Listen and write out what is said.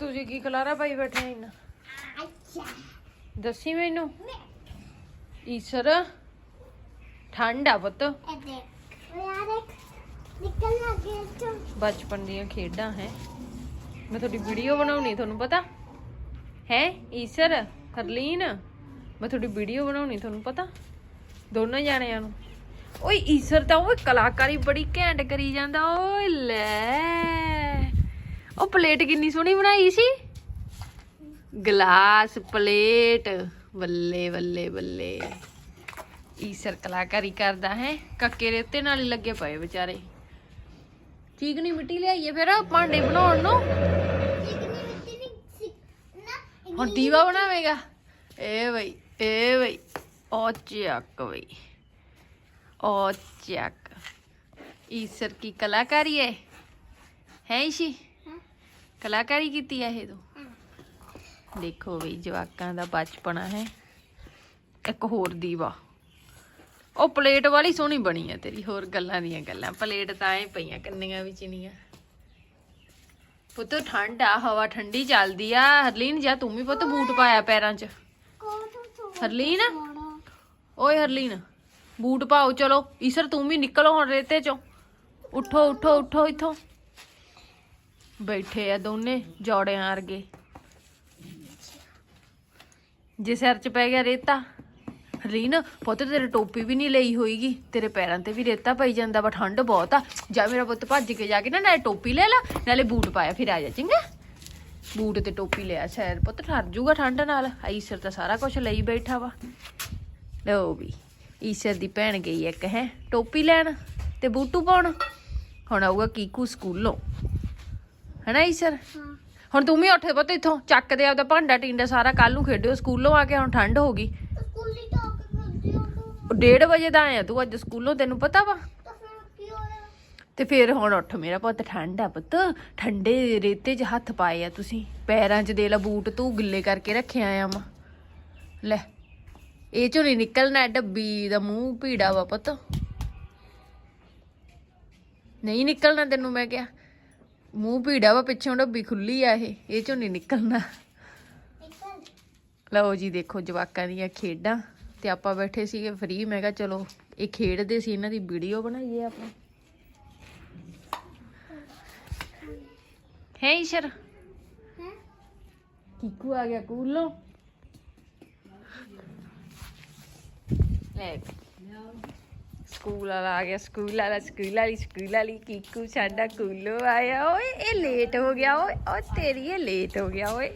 ਤੁਸੀਂ ਕੀ ਖਲਾਰਾ ਪਾਈ ਬੈਠੇ ਆ ਇੰਨਾ? ਅੱਛਾ। ਦੱਸੀ ਮੈਨੂੰ? ਈਸ਼ਰ ਠੰਡ ਆ ਪੁੱਤ। ਬਚਪਨ ਦੀਆਂ ਖੇਡਾਂ ਹੈ। ਮੈਂ ਤੁਹਾਡੀ ਵੀਡੀਓ ਬਣਾਉਣੀ ਤੁਹਾਨੂੰ ਪਤਾ? ਹੈ ਈਸ਼ਰ ਹਰਲੀਨ? ਮੈਂ ਤੁਹਾਡੀ ਵੀਡੀਓ ਬਣਾਉਣੀ ਤੁਹਾਨੂੰ ਪਤਾ? ਦੋਨਾਂ ਜਾਣਿਆਂ ਨੂੰ। ਓਏ ਈਸ਼ਰ ਤਾਂ ਉਹ ਕਲਾਕਾਰੀ ਬੜੀ ਘੈਂਟ ਕਰੀ ਜਾਂਦਾ। ਓਏ ਲੈ। ਉਹ ਪਲੇਟ ਕਿੰਨੀ ਸੋਹਣੀ ਬਣਾਈ ਸੀ? ਗਲਾਸ, ਪਲੇਟ, ਬੱਲੇ ਬੱਲੇ ਬੱਲੇ। ਈਸ਼ਰ ਕਲਾਕਾਰੀ ਕਰਦਾ ਹੈ, ਕੱਕੇ ਰੇਤੇ ਨਾਲ ਲੱਗੇ ਪਏ ਵਿਚਾਰੇ। ਠੀਕ ਨਹੀਂ ਮਿੱਟੀ ਲਿਆਈਏ ਫਿਰ ਭਾਂਡੇ ਬਣਾਉਣ ਨੂੰ? ਹੁਣ ਦੀਵਾ ਬਣਾਵੇਗਾ? ਏ ਬਈ ਏ ਬਈ ਉਹ ਚੱਕ ਬਈ ਉਹ ਚੱਕ। ਈਸ਼ਰ ਕੀ ਕਲਾਕਾਰੀ ਹੈ ਹੈ ਇਸ਼ੀ ਕਲਾਕਾਰੀ ਕੀਤੀ ਹੈ ਇਹ ਤੋਂ? ਦੇਖੋ ਬਈ, ਜਵਾਕਾਂ ਦਾ ਬਚਪਨਾ ਹੈ। ਇੱਕ ਹੋਰ ਦੀਵਾ। ਉਹ ਪਲੇਟ ਵਾਲੀ ਸੋਹਣੀ ਬਣੀ ਹੈ ਤੇਰੀ, ਹੋਰ ਗੱਲਾਂ ਦੀਆਂ ਗੱਲਾਂ। ਪਲੇਟ ਤਾਂ ਐ ਪਈਆਂ, ਕੰਨੀਆਂ ਵਿੱਚ ਨਹੀਂ ਪੁੱਤ, ਠੰਡ ਆ, ਹਵਾ ਠੰਡੀ ਚੱਲਦੀ ਆ। ਹਰਲੀਨ, ਜਾ ਤੂੰ ਵੀ ਪੁੱਤ ਬੂਟ ਪਾਇਆ ਪੈਰਾਂ 'ਚ। ਹਰਲੀਨ? ਸੋਣਾ ਓਏ ਹਰਲੀਨ, ਬੂਟ ਪਾਓ, ਚਲੋ। ਈਸਰ, ਤੂੰ ਵੀ ਨਿਕਲੋ ਹੁਣ ਰੇਤੇ 'ਚੋਂ। ਉੱਠੋ ਉੱਠੋ ਉੱਠੋ ਇੱਥੋਂ। ਬੈਠੇ ਆ ਦੋਨੇ ਜੋੜਿਆਂ ਵਰਗੇ ਜੇ ਸਿਰ 'ਚ ਪੈ ਗਿਆ ਰੇਤਾ, ਰੀਨ, ਪੁੱਤ ਤੇਰੇ ਟੋਪੀ ਵੀ ਨਹੀਂ ਲਈ ਹੋਈਗੀ, ਤੇਰੇ ਪੈਰਾਂ ਤੇ ਵੀ ਰੇਤਾ ਪਈ ਜਾਂਦਾ ਵਾ, ਠੰਡ ਬਹੁਤ ਆ। ਜਾ ਮੇਰਾ ਪੁੱਤ ਭੱਜ ਕੇ ਜਾ ਕੇ ਨਾ, ਨਾਲੇ ਟੋਪੀ ਲੈ ਲਾ, ਨਾਲੇ ਬੂਟ ਪਾਇਆ, ਫਿਰ ਆ ਜਾ, ਚੰਗਾ? ਬੂਟ ਤੇ ਟੋਪੀ ਲਿਆ, ਸ਼ਾਇਦ ਪੁੱਤ ਠਰ ਜੂਗਾ ਠੰਡ ਨਾਲ। ਈਸਰ ਤਾਂ ਸਾਰਾ ਕੁਝ ਲਈ ਬੈਠਾ ਵਾ। ਲਓ ਵੀ, ਈਸ਼ਰ ਦੀ ਭੈਣ ਗਈ ਇੱਕ, ਹੈ। ਟੋਪੀ ਲੈਣ ਤੇ ਬੂਟੂ ਪਾਉਣ। ਹੁਣ ਆਊਗਾ ਕੀਕੂ ਸਕੂਲੋਂ। ਹਨਾ ਈਸ਼ਰ? ਹਾਂ। ਹੁਣ ਤੂੰ ਵੀ ਉੱਠੇ ਪੁੱਤ ਇੱਥੋਂ ਚੱਕ ਦੇ ਆਪਦਾ ਭਾਂਡਾ ਟਿੰਡਾ ਸਾਰਾ ਕੱਲ ਨੂੰ ਖੇਡਿਓ ਸਕੂਲੋਂ ਆ ਕੇ ਹੁਣ ਠੰਡ ਹੋ ਗਈ। ਸਕੂਲ ਹਾਂ 1:30 ਵਜੇ ਦਾ ਆਇਆ ਤੂੰ ਅੱਜ ਸਕੂਲੋਂ ਤੈਨੂੰ ਪਤਾ ਵਾ? ਤਾਂ ਫਿਰ ਤੇ ਹੁਣ ਉੱਠ ਮੇਰਾ ਪੁੱਤ ਠੰਡ ਆ ਪੁੱਤ। ਠੰਡੇ ਰੇਤੇ 'ਚ ਹੱਥ ਪਾਏ ਆ ਤੁਸੀਂ। ਪੈਰਾਂ 'ਚ ਦੇ ਲਾ ਬੂਟ ਤੂੰ ਗਿੱਲੇ ਕਰਕੇ ਰੱਖਿਆ ਆ ਮਾ ਲੈ ਇਹ ਚੋਂ ਨਹੀਂ ਨਿਕਲਣਾ ਡੱਬੀ ਦਾ ਮੂੰਹ ਭੀੜਾ ਵਾ ਪੁੱਤ। ਨਹੀਂ ਨਿਕਲਣਾ ਤੈਨੂੰ ਮੈਂ ਕਿਹਾ। ਮੂੰਹ ਭੀੜਾ ਵਾ, ਪਿੱਛੋਂ ਡੱਬੀ ਖੁੱਲੀ ਆ ਇਹ ਇਹ ਚੋਂ ਨਹੀਂ ਨਿਕਲਣਾ। ਲਓ ਜੀ, ਦੇਖੋ ਜਵਾਕਾਂ ਦੀਆਂ ਖੇਡਾਂ, ਤੇ ਆਪਾਂ ਬੈਠੇ ਸੀਗੇ ਫ੍ਰੀ ਮੈਂ ਕਿਹਾ ਚਲੋ, ਇਹ ਖੇਡਦੇ ਸੀ, ਇਹਨਾਂ ਦੀ ਵੀਡੀਓ ਬਣਾਈਏ ਆਪਾਂ। ਹੈ ਈਸ਼ਰ? ਹੈ ਆ ਗਿਆ ਕੂਲੋਂ। ਲੈ। ਸਕੂਲ ਵਾਲਾ ਆ ਗਿਆ, ਸਕੂਲ ਵਾਲਾ, ਸਕੂਲ ਵਾਲੀ ਸਕੂਲ ਵਾਲੀ, ਕੀਕੂ ਸਾਡਾ ਕੂਲੋਂ ਆਇਆ। ਓਏ, ਇਹ ਲੇਟ ਹੋ ਗਿਆ, ਓਏ ਓ ਤੇਰੀ ਇਹ ਲੇਟ ਹੋ ਗਿਆ, ਓਏ।